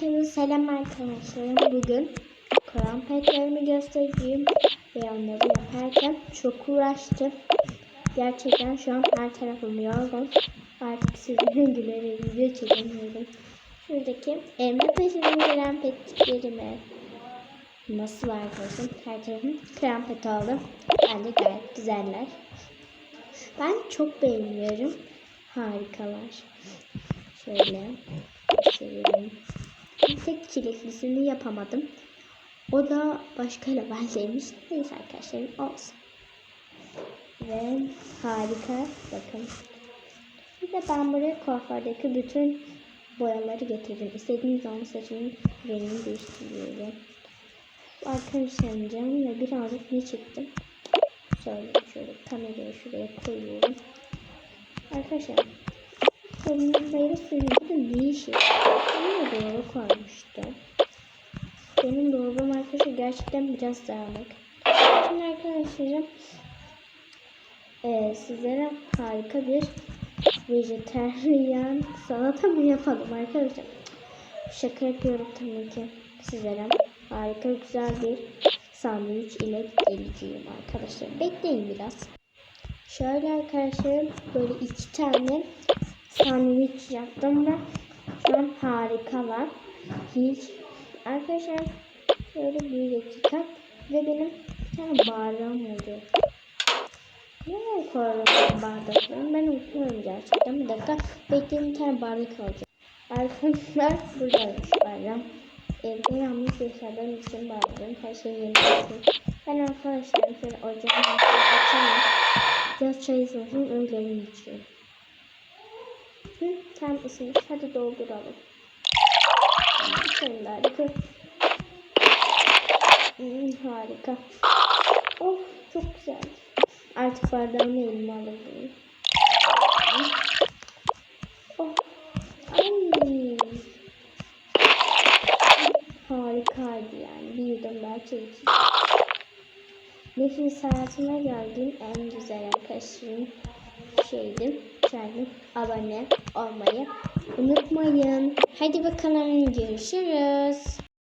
Herkese selam arkadaşlarım. Bugün Kur'an petlerimi göstereceğim. Ve onları yaparken çok uğraştım. Gerçekten şu an her tarafım yorgun. Artık sizinle gülerek video çekemiyorum. Şuradaki elma taşının krem petlerimi nasıl arkadaşım? Her tarafım krem pet aldım. Bence gayet güzeller. Ben çok beğeniyorum. Harikalar. Şöyle göstereyim. Tek çileklisini yapamadım. O da başka levelleymiş. Neyse arkadaşlarım olsun. Ve harika. Bakın. Bir de ben buraya kuafördeki bütün boyaları getirdim. İstediğiniz zaman saçımın rengini değiştiriyorum. Arkadaşlarım ve birazcık ne çektim. Şöyle şöyle kamerayı şuraya koyuyorum. Arkadaşlar Sorunun meyve suyunu ne işi? Bunu da dolaba koymuştu. Benim dolabım arkadaşlar gerçekten biraz dağınık. Şimdi arkadaşlarım e, sizlere harika bir vejeteryan salata mı yapalım arkadaşlar? Şaka yapıyorum tabii ki sizlere. Harika güzel bir sandviç ile geleceğim arkadaşlar. Bekleyin biraz. Şöyle arkadaşlar böyle iki tane sandviç yaptım ve şu an harikalar. Hiç arkadaşlar şöyle bir dakika ve benim bir tane bardağım oldu. Nereye koyuyorum bardaklarımı? Ben unutmuyorum gerçekten. Bir dakika bekleyin bir tane bardak alacağım. Arkadaşlar buradaymış bardağım. Evde yanlış yaşadığım için bardağım her şeyi yeni yaptım. Ben arkadaşlar şöyle ocağın altını açayım. Biraz çay ısınsın öyle yiyeceğim. Hı, tam ısınmış. Hadi dolduralım. Şimdi harika. Hmm, harika. Of çok güzel. Artık bardağımı elime alabilirim. Oh. Ay. Harikaydı yani. Bir yudum daha içtim. Nefis hayatıma geldiğim en güzel arkadaşım şeydi. Lütfen abone olmayı unutmayın. Hadi bakalım görüşürüz.